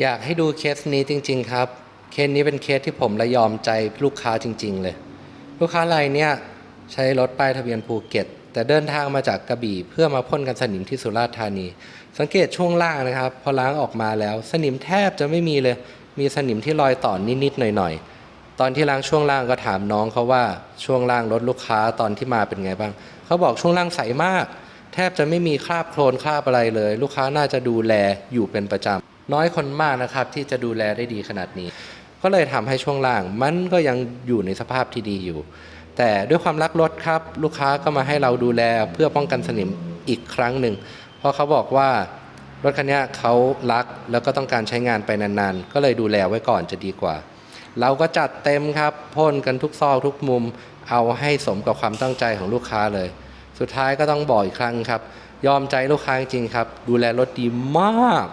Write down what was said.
อยากให้ดูเคสนี้จริง ๆ ครับ เคสนี้เป็นเคสที่ผมระยอมใจลูกค้าจริง ๆ เลย ลูกค้ารายเนี้ยใช้รถป้ายทะเบียนภูเก็ต แต่เดินทางมาจากกระบี่ เพื่อมาพ่นกันสนิมที่สุราษฎร์ธานี สังเกตช่วงล่างนะครับ พอล้างออกมาแล้ว สนิมแทบจะไม่มีเลย มีสนิมที่รอยต่อนิดๆหน่อยๆ ตอนที่ล้างช่วงล่างก็ถามน้องเขาว่าช่วงล่างรถลูกค้าตอนที่มาเป็นไงบ้าง เขาบอกช่วงล่างใสมาก แทบจะไม่มีคราบโคลนคราบอะไรเลย ลูกค้าน่าจะดูแลอยู่เป็นประจำ น้อยคนมากนะครับที่จะดูแลได้ดีขนาดนี้ ก็เลยทำให้ช่วงล่างมันก็ยังอยู่ในสภาพที่ดีอยู่ แต่ด้วยความรักรถครับ ลูกค้าก็มาให้เราดูแลเพื่อป้องกันสนิมอีกครั้งหนึ่งเพราะเขาบอกว่ารถคันนี้เขารักแล้วก็ต้องการใช้งานไปนานๆ ก็เลยดูแลไว้ก่อนจะดีกว่า เราก็จัดเต็มครับพ่นกันทุกซอกทุกมุม เอาให้สมกับความตั้งใจของลูกค้าเลย สุดท้ายก็ต้องบอกอีกครั้งครับ ยอมใจลูกค้าจริงครับ ดูแลรถดีมาก